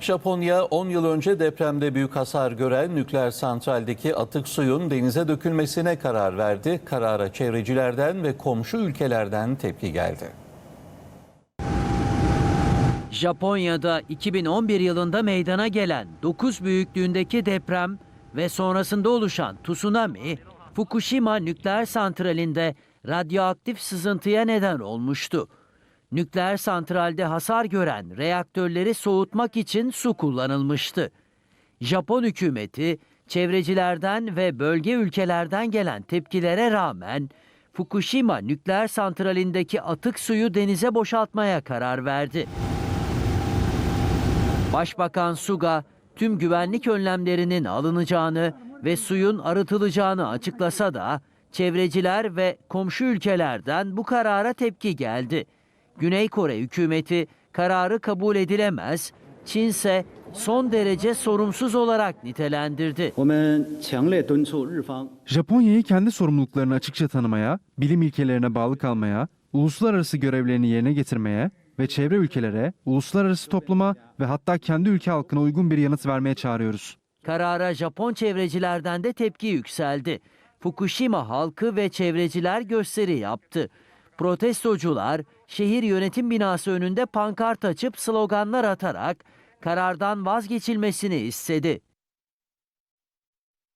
Japonya 10 yıl önce depremde büyük hasar gören nükleer santraldeki atık suyun denize dökülmesine karar verdi. Karara çevrecilerden ve komşu ülkelerden tepki geldi. Japonya'da 2011 yılında meydana gelen 9 büyüklüğündeki deprem ve sonrasında oluşan tsunami, Fukushima nükleer santralinde radyoaktif sızıntıya neden olmuştu. Nükleer santralde hasar gören reaktörleri soğutmak için su kullanılmıştı. Japon hükümeti çevrecilerden ve bölge ülkelerden gelen tepkilere rağmen Fukushima nükleer santralindeki atık suyu denize boşaltmaya karar verdi. Başbakan Suga tüm güvenlik önlemlerinin alınacağını ve suyun arıtılacağını açıklasa da çevreciler ve komşu ülkelerden bu karara tepki geldi. Güney Kore hükümeti kararı kabul edilemez, Çin ise son derece sorumsuz olarak nitelendirdi. Japonya'yı kendi sorumluluklarını açıkça tanımaya, bilim ilkelerine bağlı kalmaya, uluslararası görevlerini yerine getirmeye ve çevre ülkelere, uluslararası topluma ve hatta kendi ülke halkına uygun bir yanıt vermeye çağırıyoruz. Karara Japon çevrecilerden de tepki yükseldi. Fukushima halkı ve çevreciler gösteri yaptı. Protestocular şehir yönetim binası önünde pankart açıp sloganlar atarak karardan vazgeçilmesini istedi.